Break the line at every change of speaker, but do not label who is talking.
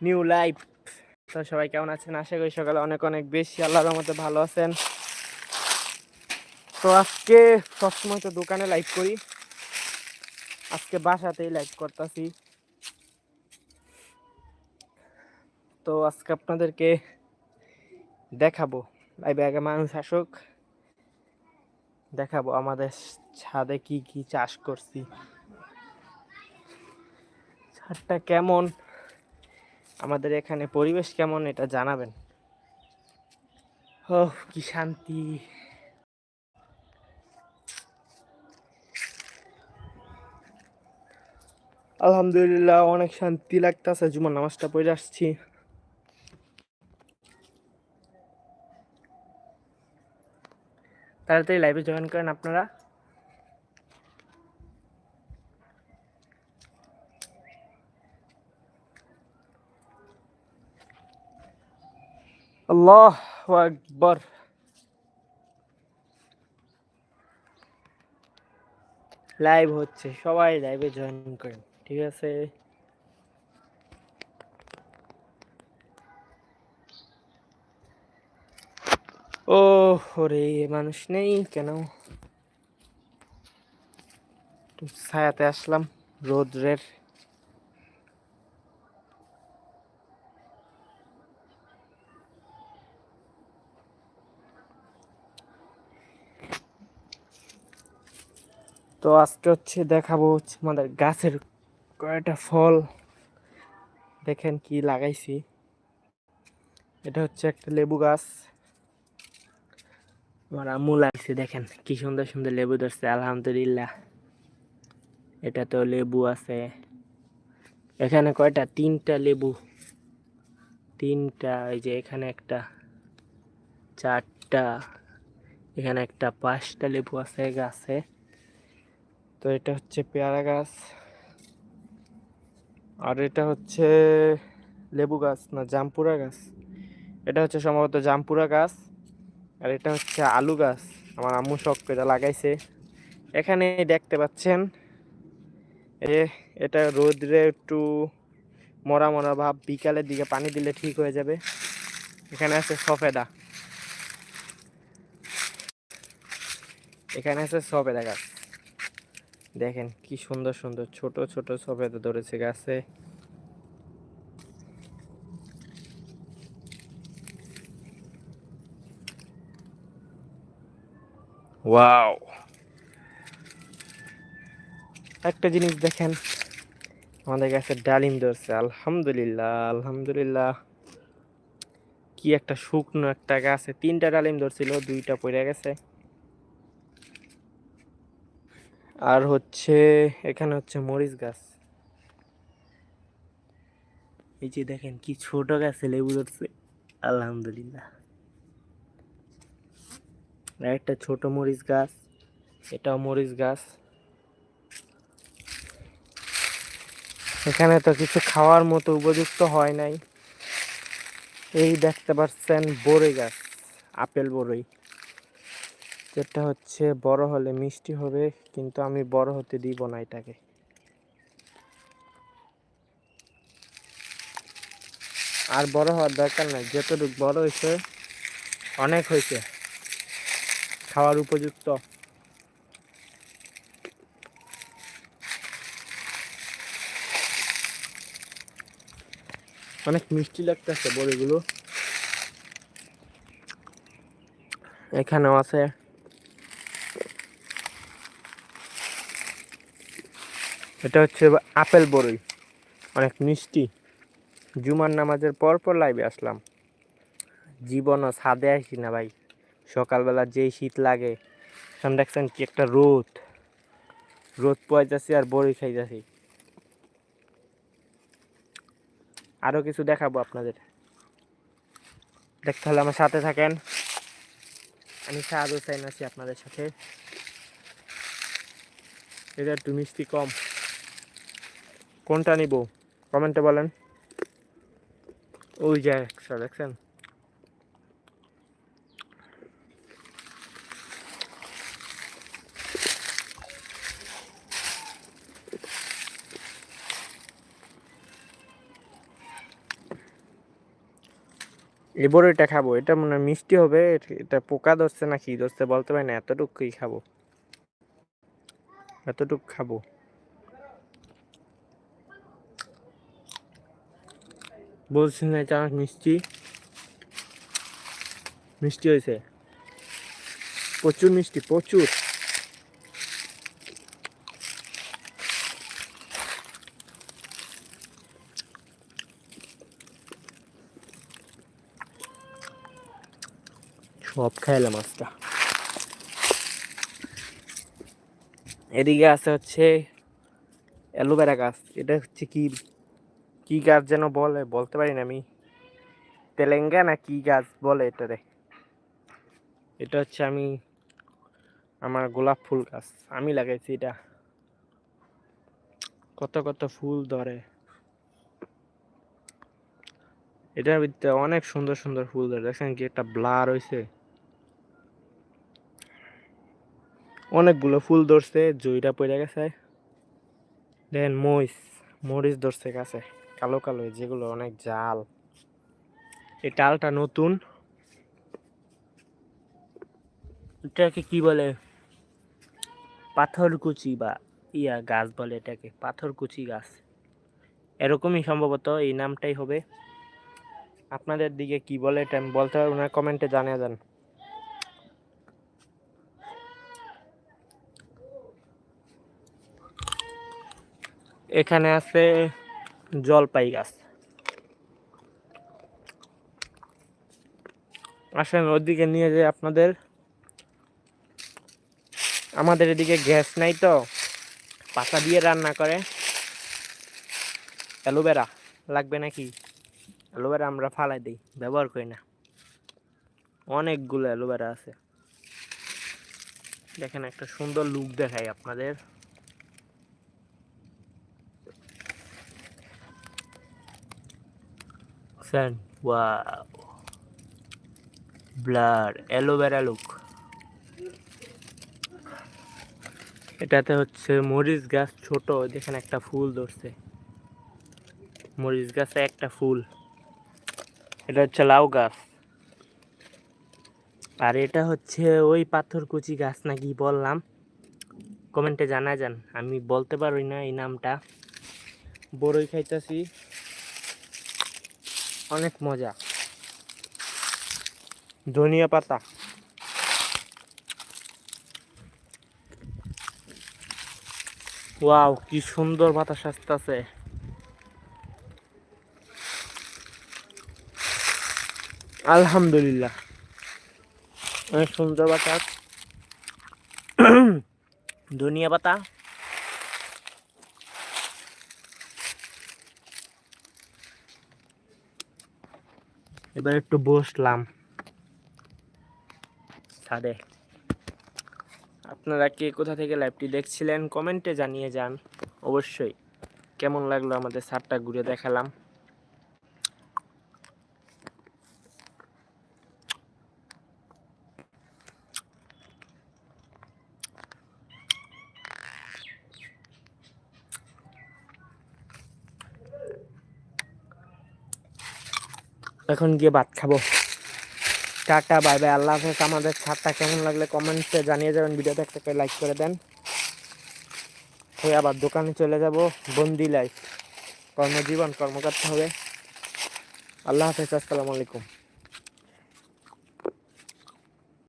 New life. তো সবাই কেমন আছেন? আশা করি সকালে অনেক অনেক বেশি আল্লাহর মতো ভালো আছেন। তো আজকে সবসময় তো দোকানে লাইভ করি। আজকে বাসাতেই লাইভ করতেছি। তো আজকে আপনাদেরকে দেখাবো। লাইভে আগে মানুষ আসুক। দেখাবো আমাদের ছাদে কি কি চাষ করছি। ছাদটা কেমন? আমাদের এখানে পরিবেশ কেমন এটা জানাবেন? ও কি শান্তি। আলহামদুলিল্লাহ, অনেক শান্তি লাগতেছে, জুমার নামাজটা পড়ে আসছি। তাড়াতাড়ি লাইভে জয়েন করেন আপনারা। আল্লাহ আকবর। লাইভ হচ্ছে, সবাই লাইভে জয়েন করেন, ঠিক আছে? ও রে মানুষ নেই কেন? ছায়াতে আসলাম, রোদ্রের তো আজকে হচ্ছে দেখাবো আমাদের গাছের কয়েকটা ফল। দেখেন কি লাগাইছি। এটা হচ্ছে একটা লেবু গাছ। আমার আম্মু লাগছে দেখেন কি সুন্দর সুন্দর লেবু ধরছে, আলহামদুলিল্লাহ। এটা তো লেবু আছে। এখানে কয়টা? তিনটা লেবু। তিনটা, এই যে এখানে একটা, চারটা, এখানে একটা পাঁচটা লেবু আছে গাছে। তো এটা হচ্ছে পেয়ারা গাছ। আর এটা হচ্ছে লেবু গাছ না জামপুরা গাছ। এটা হচ্ছে সম্ভবত জামপুরা গাছ। আর এটা হচ্ছে আলু গাছ। আমার আম্মু শখ করে লাগাইছে। এখানে দেখতে পাচ্ছেন, এ, এটা রোদ্রে একটু মরা মরা ভাব, বিকালের দিকে পানি দিলে ঠিক হয়ে যাবে। এখানে আছে সফেদা। এখানে আছে সফেদা গাছ। দেখেন কি সুন্দর সুন্দর। ছোট ছোট সফেদা ধরেছে গাছে। একটা জিনিস দেখেন, আমাদের কাছে ডালিম ধরছে, আলহামদুলিল্লাহ আলহামদুলিল্লাহ। কি একটা শুকনো একটা গাছে, তিনটা ডালিম ধরছিল, দুইটা পড়ে গেছে। আর হচ্ছে এখানে হচ্ছে মরিচ গাছ। এই যে দেখেন কি ছোট গাছে, লেবু ধরছে। আলহামদুলিল্লাহ। একটা ছোট মরিচ গাছ, এটাও মরিচ গাছ। এখানে তো কিছু খাওয়ার মতো উপযুক্ত হয় নাই। এই দেখতে পাচ্ছেন বড়ই গাছ, আপেল বড়ই। যেটা হচ্ছে বড় হলে মিষ্টি হবে, কিন্তু আমি বড় হতে দিব না এটাকে। আর বড় হওয়ার দরকার নাই, যতটুকু বড় হয়েছে, অনেক হয়েছে। খাওয়ার উপযুক্ত। অনেক মিষ্টি লাগতেছে বড়িগুলো। এখানেও আছে। এটা হচ্ছে আপেল বড়ই অনেক মিষ্টি। জুমার নামাজের পর পর লাইভে আসলাম। জীবনও ছাদে আসি না ভাই। সকালবেলা যেই শীত লাগে, এখন দেখছেন কি একটা রোদ। রোদ পোয়াইতেছি আর বড়ি খাইতেছি। আরও কিছু দেখাবো আপনাদের। দেখতে হলে আমার সাথে থাকেন। আমি সাহাদ হোসেন আছি আপনাদের সাথে। এটা একটু মিষ্টি কম। কোনটা নিব? কমেন্টে বলেন। ওই যে একটা দেখছেন? এই বড়ইটা খাব। এটা মনে মিষ্টি হবে। এটা পোকা ধরছে না কি ধরছে বলতে পারি না। এতটুকুই খাব। এতটুকু খাব। বলছি না, এটা মিষ্টি। মিষ্টি হয়েছে। প্রচুর মিষ্টি, প্রচুর। সব খাইলাম মাছটা এদিকে আছে হচ্ছে অ্যালোভেরা গাছ। এটা হচ্ছে কি? কি গাছ যেন বলে? বলতে পারি না আমি। তেলেঙ্গা না কি গাছ বলে এটা এটারে এটা হচ্ছে আমি, আমার গোলাপ ফুল গাছ। আমি লাগাইছি এটা। কত কত ফুল ধরে। এটার ভিতরে অনেক সুন্দর সুন্দর ফুল ধরে। দেখেন কি একটা ব্লার হয়েছে অনেকগুলো ফুল ধরছে, জইটা পড়ে গেছে। দেখেন মরিচ। মরিচ ধরছে গাছে। কালো কালো যেগুলো অনেক জাল। এই ডালটা নতুন। এটাকে কি বলে? পাথরকুচি বা ইয়া গাছ বলে এটাকে পাথরকুচি গাছ। এরকমই সম্ভবত এই নামটাই হবে। আপনাদের দিকে কি বলে এটা আমি বলতে পারব না কমেন্টে জানিয়ে দেন। এখানে আছে জলপাই গাছ আসেন ওদিকে নিয়ে যাই আপনাদের। আমাদের এদিকে গ্যাস নাই তো, পাতা দিয়ে রান্না করে। অ্যালোভেরা লাগবে নাকি? অ্যালোভেরা আমরা ফালাই দিই, ব্যবহার করি না। অনেকগুলো অ্যালোভেরা আছে। দেখেন একটা সুন্দর লুক দেখাই আপনাদের। স্যান ওয়াও ব্লার অ্যালোভেরা লুক এটাতে হচ্ছে মরিচ গাছ ছোট দেখেন একটা ফুল ধরছে। মরিচ গাছে একটা ফুল। এটা হচ্ছে লাউ গাছ। আর এটা হচ্ছে ওই পাথরকুচি গাছ নাকি বললাম? কমেন্টে জানা যান। আমি বলতে পারি না এই নামটা। বড়ই খাইতেছি। অনেক মজা। ধনিয়া পাতা। ওয়াও, কি সুন্দর বাতাস আসতেছে। আলহামদুলিল্লাহ। অনেক সুন্দর বাতাস। ধনিয়া পাতা। এবার একটু বসলাম। ছাদে। আপনারা কে কোথা থেকে লাইভটি দেখছিলেন কমেন্টে জানিয়ে যান। অবশ্যই। কেমন লাগল আমাদের ছাদটা ঘুরে দেখালাম? এখন গিয়ে ভাত খাব। টাটা, বাই বাই, আল্লাহ হাফেজ। আমাদের ছাদটা কেমন লাগলে কমেন্টে জানিয়ে যাবেন, ভিডিওতে একটা করে লাইক করে দেন। হয়ে আবার দোকানে চলে যাব, বন্দি লাইফ কর্মজীবন, কর্মকর্তা হবে আল্লাহ হাফেজ, আসসালামু আলাইকুম।